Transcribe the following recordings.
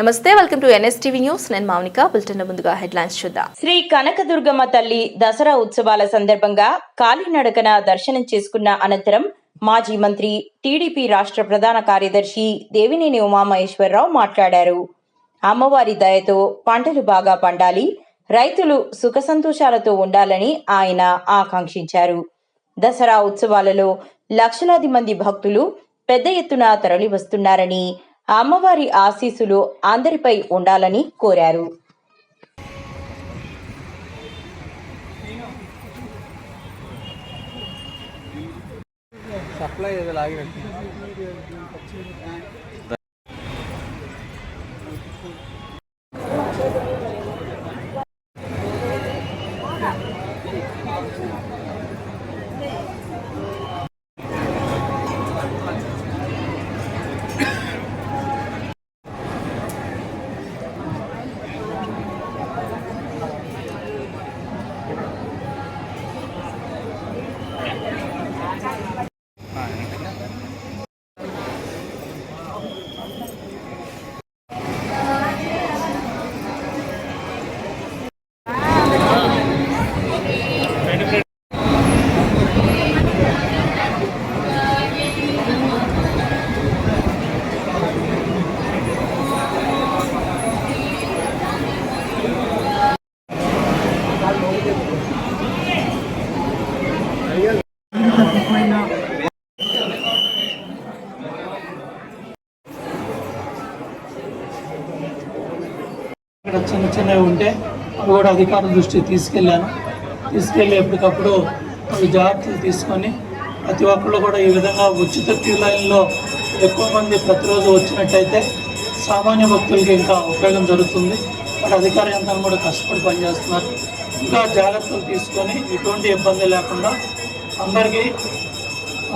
నమస్తే welcome to NSTV news. నేను Mounika bulletin ముందుగా హెడ్లైన్స్ చూద్దాం. శ్రీ కనకదుర్గమ్మ తల్లి దసరా ఉత్సవాల సందర్భంగా కాలినడకన దర్శనం చేసుకున్న అనంతరం మాజీ మంత్రి టీడీపీ రాష్ట్ర ప్రధాన కార్యదర్శి దేవినేని ఉమామహేశ్వరరావు మాట్లాడారు. అమ్మవారి దయతో పంటలు బాగా పండాలి రైతులు సుఖ సంతోషాలతో ఉండాలని ఆయన ఆకాంక్షించారు. దసరా ఉత్సవాలలో లక్షలాది మంది భక్తులు పెద్ద ఎత్తున తరలి వస్తున్నారని అమ్మవారి ఆశీస్సులు అందరిపై ఉండాలని కోరారు. సప్లై ఏదో లాగినట్టు. ఇక్కడ చిన్న చిన్నవి ఉంటే అవి కూడా అధికారుల దృష్టికి తీసుకెళ్ళాను. తీసుకెళ్ళి ఎప్పటికప్పుడు అవి జాగ్రత్తలు తీసుకొని ప్రతి ఒక్కళ్ళు కూడా ఈ విధంగా ఉచిత క్యూ లైన్లో ఎక్కువ మంది ప్రతిరోజు వచ్చినట్టయితే సామాన్య భక్తులకి ఇంకా ఉపయోగం జరుగుతుంది. మరి అధికార యంత్రాలు కూడా కష్టపడి పనిచేస్తున్నారు. ఇంకా జాగ్రత్తలు తీసుకొని ఎటువంటి ఇబ్బంది లేకుండా అందరికీ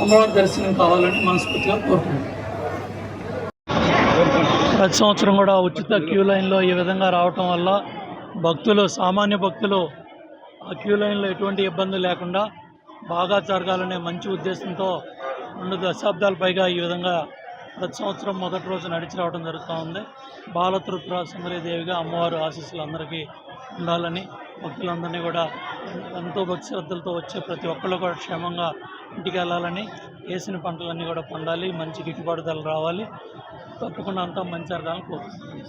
అమ్మవారి దర్శనం కావాలని మనస్ఫూర్తిగా కోరుకుంటున్నాను. ప్రతి సంవత్సరం కూడా ఉచిత క్యూ లైన్లో ఈ విధంగా రావటం వల్ల భక్తులు సామాన్య భక్తులు ఆ క్యూ లైన్లో ఎటువంటి ఇబ్బంది లేకుండా బాగా జరగాలనే మంచి ఉద్దేశంతో రెండు దశాబ్దాల పైగా ఈ విధంగా ప్రతి సంవత్సరం మొదటి రోజు నడిచి రావడం జరుగుతూ ఉంది. బాలతృప్ర సుందరీదేవిగా అమ్మవారు ఆశీస్సులు అందరికీ ఉండాలని భక్తులందరినీ కూడా ఎంతో భక్తి శ్రద్ధలతో వచ్చే ప్రతి ఒక్కళ్ళు కూడా క్షేమంగా ఇంటికి వెళ్ళాలని వేసిన పంటలన్నీ కూడా పండాలి మంచి గిట్టుబాటు ధరలు రావాలి. తప్పకుండా అంతా మంచి అర్థాలను కోరుకుంటున్నాను